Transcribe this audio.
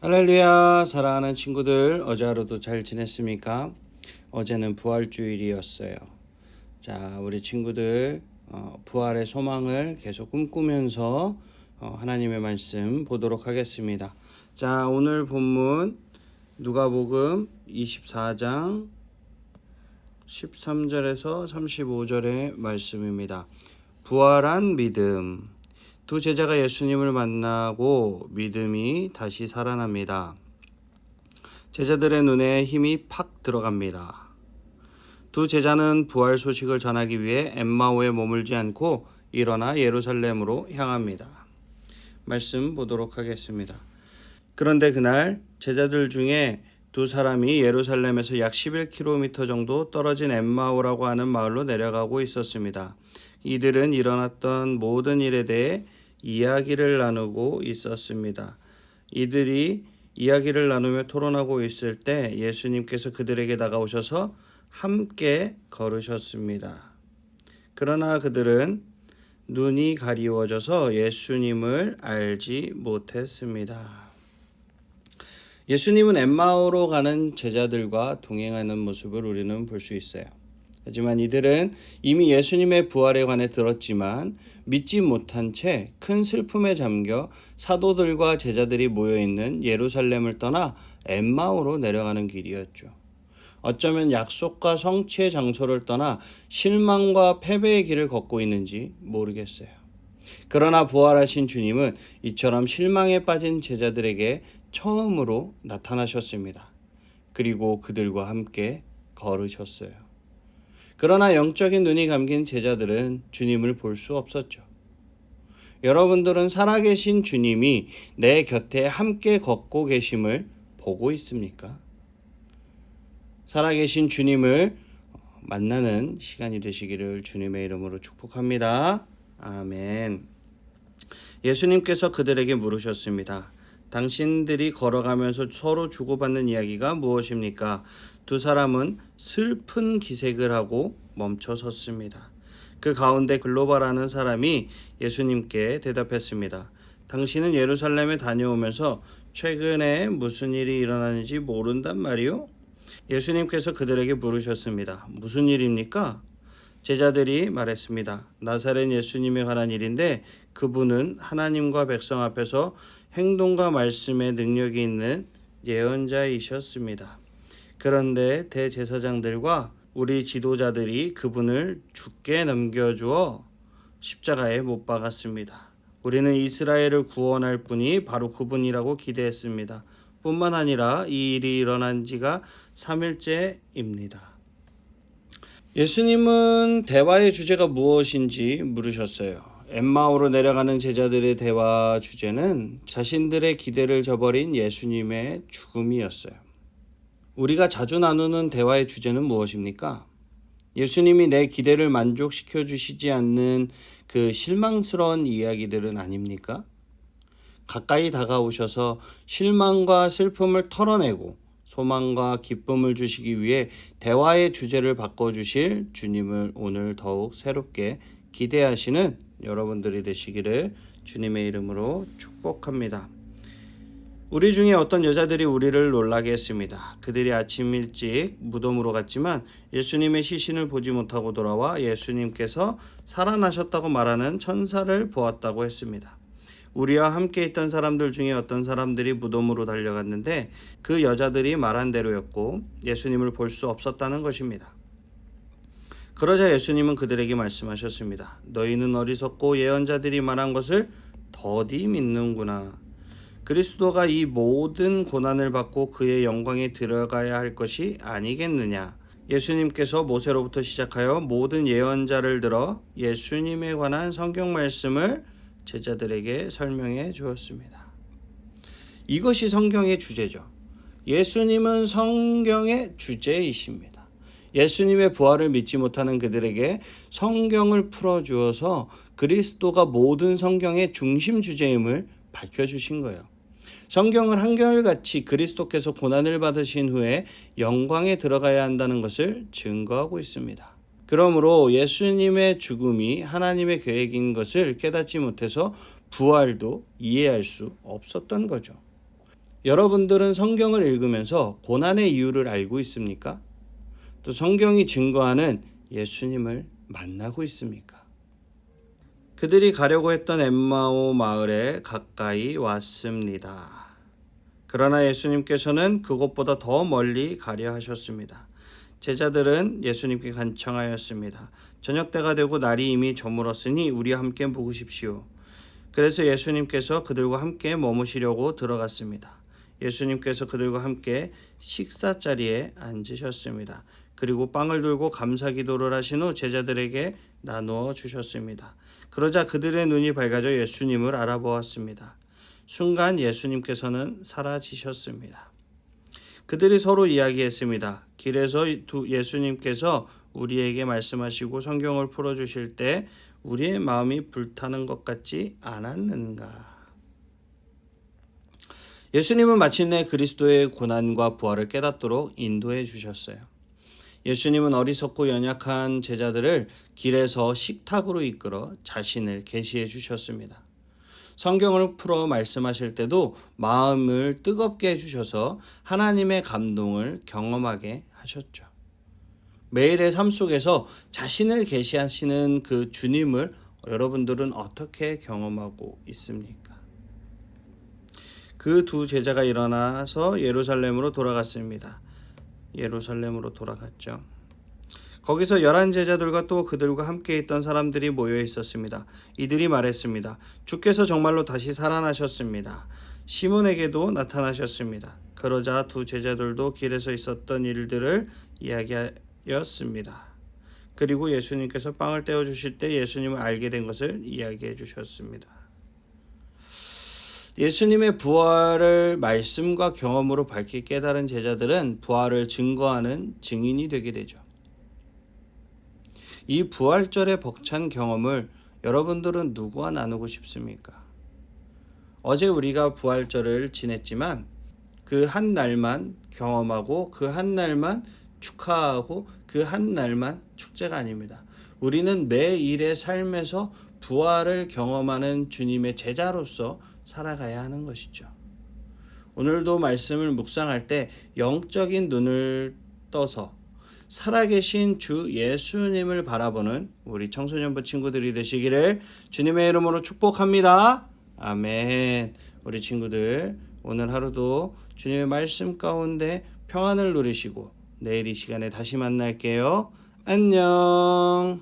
할렐루야 사랑하는 친구들 어제 하루도 잘 지냈습니까? 어제는 부활주일이었어요. 자 우리 친구들 어, 부활의 소망을 계속 꿈꾸면서 어, 하나님의 말씀 보도록 하겠습니다. 자 오늘 본문 누가복음 24장 13절에서 35절의 말씀입니다. 부활한 믿음 두 제자가 예수님을 만나고 믿음이 다시 살아납니다. 제자들의 눈에 힘이 팍 들어갑니다. 두 제자는 부활 소식을 전하기 위해 엠마오에 머물지 않고 일어나 예루살렘으로 향합니다. 말씀 보도록 하겠습니다. 그런데 그날 제자들 중에 두 사람이 예루살렘에서 약 11km 정도 떨어진 엠마오라고 하는 마을로 내려가고 있었습니다. 이들은 일어났던 모든 일에 대해 이야기를 나누고 있었습니다. 이들이 이야기를 나누며 토론하고 있을 때 예수님께서 그들에게 다가오셔서 함께 걸으셨습니다. 그러나 그들은 눈이 가리워져서 예수님을 알지 못했습니다. 예수님은 엠마오로 가는 제자들과 동행하는 모습을 우리는 볼 수 있어요. 하지만 이들은 이미 예수님의 부활에 관해 들었지만 믿지 못한 채 큰 슬픔에 잠겨 사도들과 제자들이 모여 있는 예루살렘을 떠나 엠마오로 내려가는 길이었죠. 어쩌면 약속과 성취의 장소를 떠나 실망과 패배의 길을 걷고 있는지 모르겠어요. 그러나 부활하신 주님은 이처럼 실망에 빠진 제자들에게 처음으로 나타나셨습니다. 그리고 그들과 함께 걸으셨어요. 그러나 영적인 눈이 감긴 제자들은 주님을 볼 수 없었죠. 여러분들은 살아계신 주님이 내 곁에 함께 걷고 계심을 보고 있습니까? 살아계신 주님을 만나는 시간이 되시기를 주님의 이름으로 축복합니다. 아멘. 예수님께서 그들에게 물으셨습니다. 당신들이 걸어가면서 서로 주고받는 이야기가 무엇입니까? 두 사람은 슬픈 기색을 하고 멈춰 섰습니다. 그 가운데 글로바라는 사람이 예수님께 대답했습니다. 당신은 예루살렘에 다녀오면서 최근에 무슨 일이 일어나는지 모른단 말이요? 예수님께서 그들에게 물으셨습니다. 무슨 일입니까? 제자들이 말했습니다. 나사렛 예수님에 관한 일인데 그분은 하나님과 백성 앞에서 행동과 말씀에 능력이 있는 예언자이셨습니다. 그런데 대제사장들과 우리 지도자들이 그분을 죽게 넘겨주어 십자가에 못 박았습니다. 우리는 이스라엘을 구원할 분이 바로 그분이라고 기대했습니다. 뿐만 아니라 이 일이 일어난 지가 3일째입니다. 예수님은 대화의 주제가 무엇인지 물으셨어요. 엠마오로 내려가는 제자들의 대화 주제는 자신들의 기대를 저버린 예수님의 죽음이었어요. 우리가 자주 나누는 대화의 주제는 무엇입니까? 예수님이 내 기대를 만족시켜 주시지 않는 그 실망스러운 이야기들은 아닙니까? 가까이 다가오셔서 실망과 슬픔을 털어내고 소망과 기쁨을 주시기 위해 대화의 주제를 바꿔주실 주님을 오늘 더욱 새롭게 기대하시는 여러분들이 되시기를 주님의 이름으로 축복합니다. 우리 중에 어떤 여자들이 우리를 놀라게 했습니다. 그들이 아침 일찍 무덤으로 갔지만 예수님의 시신을 보지 못하고 돌아와 예수님께서 살아나셨다고 말하는 천사를 보았다고 했습니다. 우리와 함께 있던 사람들 중에 어떤 사람들이 무덤으로 달려갔는데 그 여자들이 말한 대로였고 예수님을 볼 수 없었다는 것입니다. 그러자 예수님은 그들에게 말씀하셨습니다. 너희는 어리석고 예언자들이 말한 것을 더디 믿는구나. 그리스도가 이 모든 고난을 받고 그의 영광에 들어가야 할 것이 아니겠느냐. 예수님께서 모세로부터 시작하여 모든 예언자를 들어 예수님에 관한 성경 말씀을 제자들에게 설명해 주었습니다. 이것이 성경의 주제죠. 예수님은 성경의 주제이십니다. 예수님의 부활을 믿지 못하는 그들에게 성경을 풀어 주어서 그리스도가 모든 성경의 중심 주제임을 밝혀 주신 거예요. 성경은 한결같이 그리스도께서 고난을 받으신 후에 영광에 들어가야 한다는 것을 증거하고 있습니다. 그러므로 예수님의 죽음이 하나님의 계획인 것을 깨닫지 못해서 부활도 이해할 수 없었던 거죠. 여러분들은 성경을 읽으면서 고난의 이유를 알고 있습니까? 또 성경이 증거하는 예수님을 만나고 있습니까? 그들이 가려고 했던 엠마오 마을에 가까이 왔습니다. 그러나 예수님께서는 그곳보다 더 멀리 가려 하셨습니다. 제자들은 예수님께 간청하였습니다. 저녁 때가 되고 날이 이미 저물었으니 우리와 함께 묵으십시오. 그래서 예수님께서 그들과 함께 머무시려고 들어갔습니다. 예수님께서 그들과 함께 식사 자리에 앉으셨습니다. 그리고 빵을 들고 감사 기도를 하신 후 제자들에게 나누어 주셨습니다. 그러자 그들의 눈이 밝아져 예수님을 알아보았습니다. 순간 예수님께서는 사라지셨습니다. 그들이 서로 이야기했습니다. 길에서 두 예수님께서 우리에게 말씀하시고 성경을 풀어 주실 때 우리의 마음이 불타는 것 같지 않았는가? 예수님은 마침내 그리스도의 고난과 부활을 깨닫도록 인도해 주셨어요. 예수님은 어리석고 연약한 제자들을 길에서 식탁으로 이끌어 자신을 계시해 주셨습니다. 성경을 풀어 말씀하실 때도 마음을 뜨겁게 해주셔서 하나님의 감동을 경험하게 하셨죠. 매일의 삶 속에서 자신을 계시하시는 그 주님을 여러분들은 어떻게 경험하고 있습니까? 그 두 제자가 일어나서 예루살렘으로 돌아갔습니다. 예루살렘으로 돌아갔죠. 거기서 열한 제자들과 또 그들과 함께 있던 사람들이 모여 있었습니다. 이들이 말했습니다. 주께서 정말로 다시 살아나셨습니다. 시몬에게도 나타나셨습니다. 그러자 두 제자들도 길에서 있었던 일들을 이야기하였습니다. 그리고 예수님께서 빵을 떼어 주실 때 예수님을 알게 된 것을 이야기해 주셨습니다. 예수님의 부활을 말씀과 경험으로 밝히 깨달은 제자들은 부활을 증거하는 증인이 되게 되죠. 이 부활절의 벅찬 경험을 여러분들은 누구와 나누고 싶습니까? 어제 우리가 부활절을 지냈지만 그 한 날만 경험하고 그 한 날만 축하하고 그 한 날만 축제가 아닙니다. 우리는 매일의 삶에서 부활을 경험하는 주님의 제자로서 살아가야 하는 것이죠. 오늘도 말씀을 묵상할 때 영적인 눈을 떠서 살아계신 주 예수님을 바라보는 우리 청소년부 친구들이 되시기를 주님의 이름으로 축복합니다. 아멘. 우리 친구들 오늘 하루도 주님의 말씀 가운데 평안을 누리시고 내일 이 시간에 다시 만날게요. 안녕.